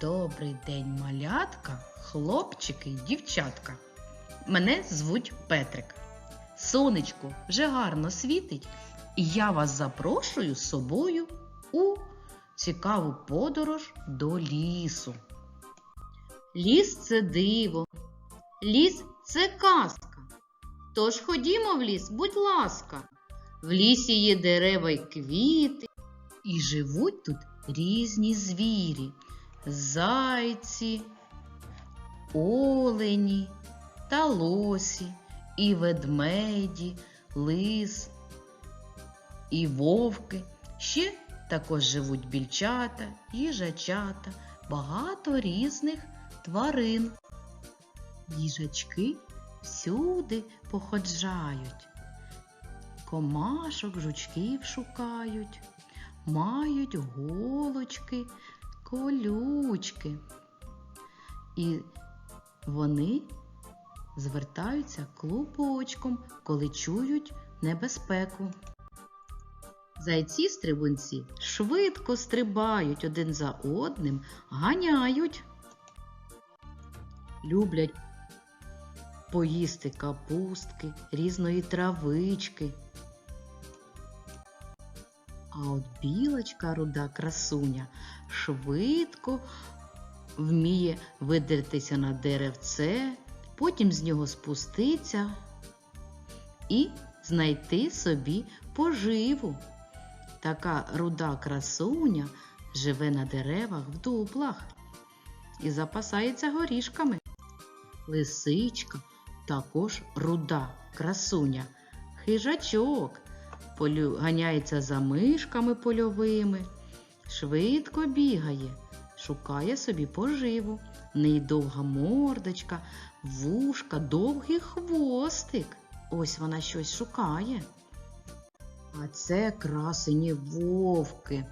Добрий день, малятка, хлопчики й дівчатка. Мене звуть Петрик. Сонечко вже гарно світить, і я вас запрошую з собою у цікаву подорож до лісу. Ліс це диво, ліс це казка. Тож ходімо в ліс, будь ласка. В лісі є дерева й квіти, і живуть тут різні звірі зайці, олені та лосі, і ведмеді, лис, і вовки. Ще також живуть більчата, їжачата, багато різних тварин. Їжачки всюди походжають, комашок, жучків шукають, мають голочки, колючки. І вони звертаються клубочком, коли чують небезпеку. Зайці стрибунці швидко стрибають один за одним, ганяють. Люблять поїсти капустки, різної травички. А от білочка руда красуня швидко вміє видертися на деревце, потім з нього спуститься і знайти собі поживу. Така руда красуня живе на деревах в дуплах і запасається горішками. Лисичка також руда красуня, хижачок полю... ганяється за мишками польовими, швидко бігає, шукає собі поживу. Неї довга мордочка, вушка, довгий хвостик. Ось вона щось шукає. А це красені вовки.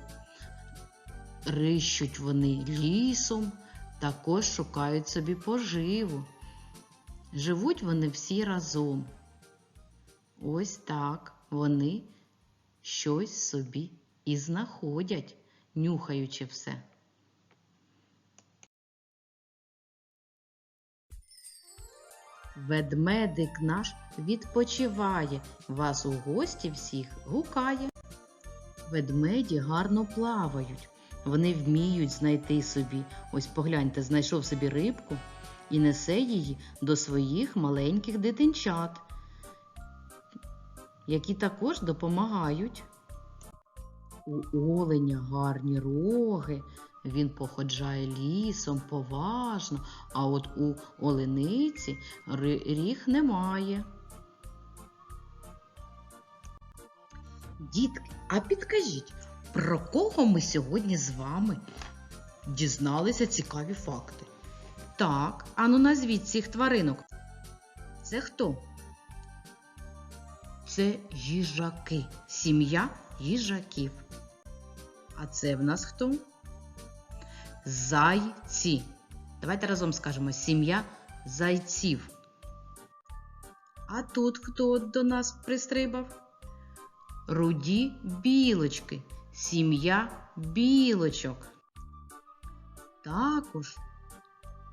Рищуть вони лісом, також шукають собі поживу. Живуть вони всі разом. Ось так вони щось собі і знаходять, нюхаючи все. Ведмедик наш відпочиває, вас у гості всіх гукає. Ведмеді гарно плавають, вони вміють знайти собі. Ось погляньте, знайшов собі рибку і несе її до своїх маленьких дитинчат, які також допомагають. У оленя гарні роги, він походжає лісом поважно, а от у олениці ріг немає. Дітки, а підкажіть, про кого ми сьогодні з вами дізналися цікаві факти? Так, ану назвіть цих тваринок. Це хто? Це їжаки, сім'я їжаків. А це в нас хто? Зайці. Давайте разом скажемо сім'я зайців. А тут хто до нас пристрибав? Руді білочки, сім'я білочок. Також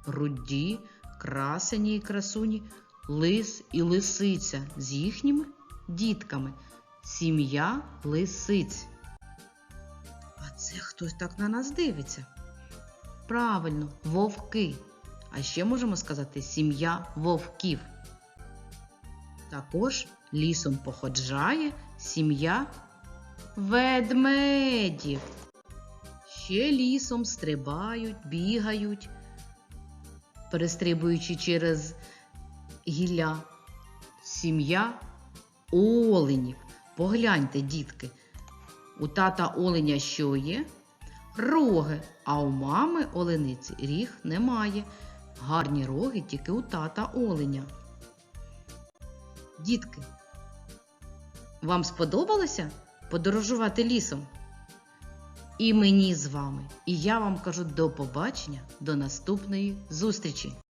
руді, красені і красуні, лис і лисиця з їхніми дітками. Сім'я лисиць. А це хтось так на нас дивиться. Правильно, вовки. А ще можемо сказати сім'я вовків. Також лісом походжає сім'я ведмедів. Ще лісом стрибають, бігають, перестрибуючи через гілля. Сім'я оленів. Погляньте, дітки, у тата оленя що є? Роги, а у мами олениці ріг немає. Гарні роги тільки у тата оленя. Дітки, вам сподобалося подорожувати лісом? І мені з вами. І я вам кажу до побачення, до наступної зустрічі!